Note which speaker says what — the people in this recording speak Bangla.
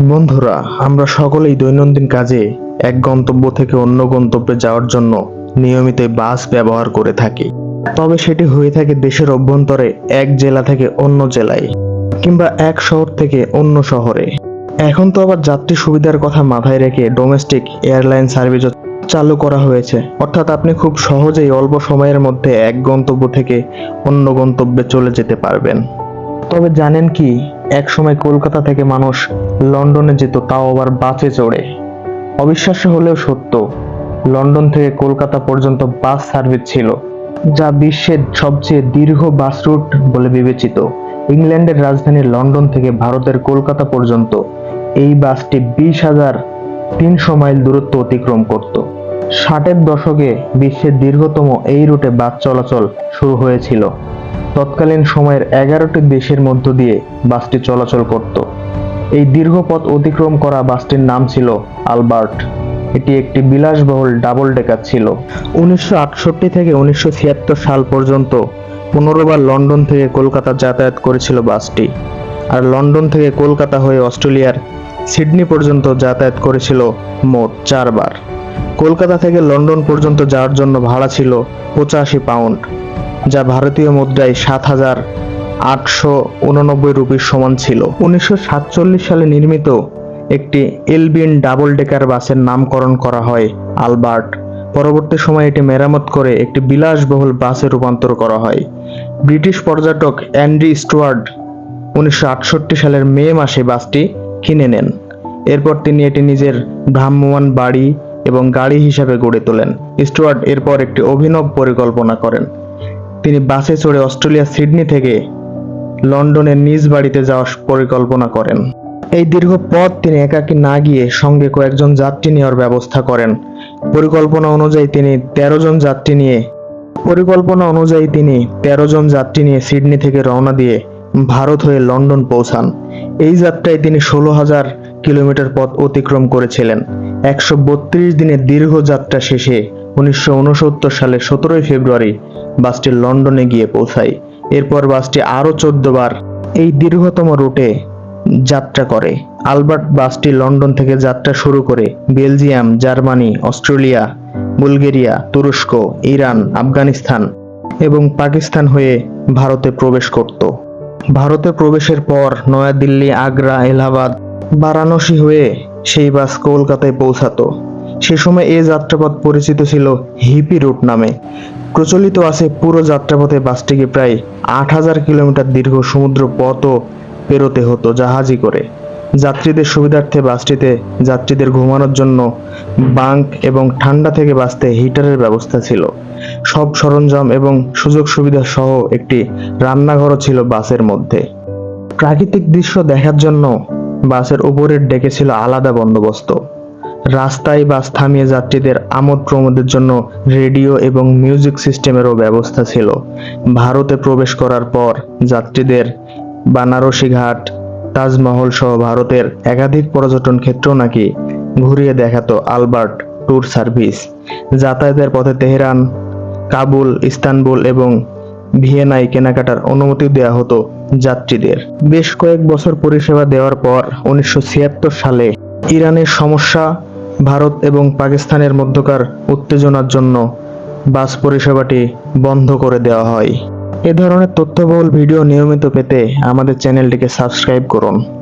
Speaker 1: বন্ধুরা, আমরা সকলেই দৈনন্দিন কাজে এক গন্তব্য থেকে অন্য গন্তব্যে যাওয়ার জন্য নিয়মিত বাস ব্যবহার করে থাকি। তবে সেটি হয়ে থাকে দেশের অভ্যন্তরে এক জেলা থেকে অন্য জেলায় কিংবা এক শহর থেকে অন্য শহরে। এখন তো আবার যাত্রী সুবিধার কথা মাথায় রেখে ডোমেস্টিক এয়ারলাইন সার্ভিসও চালু করা হয়েছে। অর্থাৎ আপনি খুব সহজেই অল্প সময়ের মধ্যে এক গন্তব্য থেকে অন্য গন্তব্যে চলে যেতে পারবেন। তবে জানেন কি এক সময় কলকাতা থেকে মানুষ লন্ডনে যেত, তাও আবার বাসে চড়ে। অবিশ্বাস্য হলেও সত্য, লন্ডন থেকে কলকাতা পর্যন্ত বাস সার্ভিস ছিল, যা বিশ্বের সবচেয়ে দীর্ঘ বাস রুট বলে বিবেচিত। ইংল্যান্ডের রাজধানী লন্ডন থেকে ভারতের কলকাতা পর্যন্ত এই বাসটি বিশ হাজার তিনশো মাইল দূরত্ব অতিক্রম করত। ষাটের দশকে বিশ্বের দীর্ঘতম এই রুটে বাস চলাচল শুরু হয়েছিল। তৎকালীন সময়ের এগারোটি দেশের মধ্য দিয়ে বাসটি চলাচল করত। এই দীর্ঘ পথ অতিক্রম করা বাসটির নাম ছিল আলবার্ট। এটি একটি বিলাসবহুল ডাবল ডেকার ছিল। উনিশশো আটষট্টি থেকে উনিশশো ছিয়াত্তর সাল পর্যন্ত পনেরো বার লন্ডন থেকে কলকাতা যাতায়াত করেছিল বাসটি। আর লন্ডন থেকে কলকাতা হয়ে অস্ট্রেলিয়ার সিডনি পর্যন্ত যাতায়াত করেছিল মোট চারবার। কলকাতা থেকে লন্ডন পর্যন্ত যাওয়ার জন্য ভাড়া ছিল পঁচাশি পাউন্ড। যা ভারতীয় মুদ্রায় সাত হাজার আটশো উননব্বই রুপির সমান ছিল। উনিশশো সাতচল্লিশ সালে নির্মিত একটি এলবিন ডাবল ডেকার বাসের নামকরণ করা হয়, আলবার্ট। পরবর্তী সময়ে এটি মেরামত করে একটি বিলাসবহুল বাসে রূপান্তর করা হয়। ব্রিটিশ পর্যটক অ্যান্ড্রি স্টুয়ার্ড উনিশশো আটষট্টি সালের মে মাসে বাসটি কিনে নেন। এরপর তিনি এটি নিজের ভ্রাম্যমাণ বাড়ি এবং গাড়ি হিসাবে গড়ে তোলেন। স্টুয়ার্ট এরপর একটি অভিনব পরিকল্পনা করেন। তিনি বাসে চড়ে অস্ট্রেলিয়া সিডনি থেকে লন্ডনের নিজ বাড়িতে যাওয়ার পরিকল্পনা করেন। এই দীর্ঘ পথ তিনি একাকী না গিয়ে সঙ্গে কয়েকজন যাত্রী নেওয়ার ব্যবস্থা করেন। পরিকল্পনা অনুযায়ী তিনি তেরো জন যাত্রী নিয়ে পরিকল্পনা অনুযায়ী তিনি তেরো জন যাত্রী নিয়ে সিডনি থেকে রওনা দিয়ে ভারত হয়ে লন্ডন পৌঁছান। এই যাত্রায় তিনি ষোলো হাজার কিলোমিটার পথ অতিক্রম করেছিলেন। একশো বত্রিশ দিনের দীর্ঘ যাত্রা শেষে উনিশশো সালের সতেরোই ফেব্রুয়ারি বাসটি লন্ডনে গিয়ে পৌঁছায়। এরপর বাসটি আরও চোদ্দ বার এই দীর্ঘতম রুটে যাত্রা করে। আলবার্ট বাসটি লন্ডন থেকে যাত্রা শুরু করে বেলজিয়াম, জার্মানি, অস্ট্রেলিয়া, বুলগেরিয়া, তুরস্ক, ইরান, আফগানিস্তান এবং পাকিস্তান হয়ে ভারতে প্রবেশ করত। ভারতে প্রবেশের পর নয়াদিল্লি, আগ্রা, এলাহাবাদ, বারাণসী হয়ে সেই বাস কলকাতায় পৌঁছাতো। সে সময় এই যাত্রাপথ পরিচিত ছিল হিপি রুট নামে। প্রচলিত আছে পুরো যাত্রাপথে বাসটিকে প্রায় আট হাজার কিলোমিটার দীর্ঘ সমুদ্র পথও পেরোতে হতো জাহাজই করে। যাত্রীদের সুবিধার্থে বাসটিতে যাত্রীদের ঘুমানোর জন্য বাঙ্ক এবং ঠান্ডা থেকে বাঁচতে হিটারের ব্যবস্থা ছিল। সব সরঞ্জাম এবং সুযোগ সুবিধা সহ একটি রান্নাঘরও ছিল বাসের মধ্যে। প্রাকৃতিক দৃশ্য দেখার জন্য বাসের উপরের ডেকে ছিল আলাদা বন্দোবস্ত। রাস্তায় বাস থামিয়ে যাত্রীদের আমোদ প্রমোদের জন্য রেডিও এবং মিউজিক সিস্টেমেরও ব্যবস্থা ছিল। ভারতে প্রবেশ করার পর যাত্রীদের বানারসি ঘাট, তাজমহল সহ ভারতের একাধিক পর্যটন ক্ষেত্র নাকি ঘুরিয়ে দেখাতো আলবার্ট ট্যুর সার্ভিস। যাতায়াতের পথে তেহরান, কাবুল, ইস্তানবুল এবং ভিয়েনায় কেনাকাটার অনুমতি দেওয়া হতো যাত্রীদের। বেশ কয়েক বছর পরিষেবা দেওয়ার পর উনিশশো ছিয়াত্তর সালে ইরানের সমস্যা ভারত এবং পাকিস্তানের মধ্যকার উত্তেজনার জন্য বাস পরিষেবাটি বন্ধ করে দেওয়া হয়। এ ধরনের তথ্যবহুল ভিডিও নিয়মিত পেতে আমাদের চ্যানেলটিকে সাবস্ক্রাইব করুন।